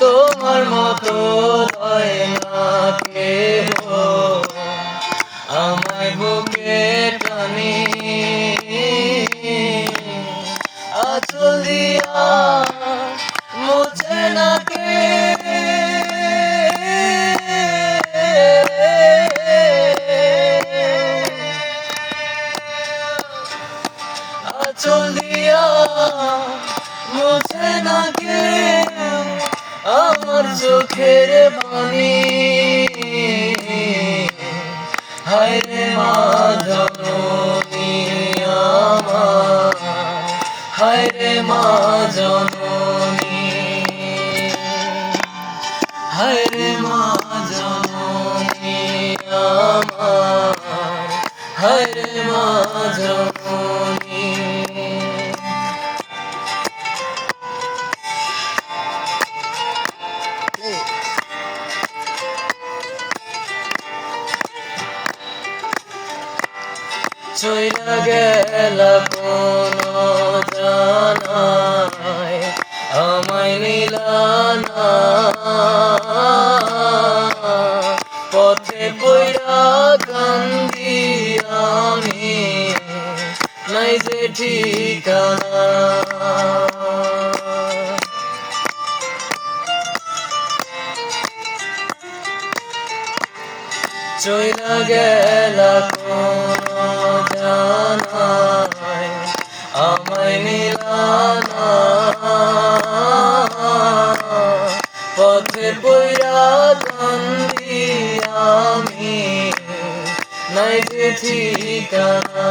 তোমার মতো হয় আমার চোখের পানি। হায় রে মা জননী আমার। হায় রে মা জননী। হায় রে মা জননী। চইলা গেল কোন জানায় আমায় নিলানা পথে পইরা কান্দি আমি নাই যে ঠিকানা। চইলা গেল আমায় নিলানা পথে পইরা কান্দি আমি নাই ঠিকানা।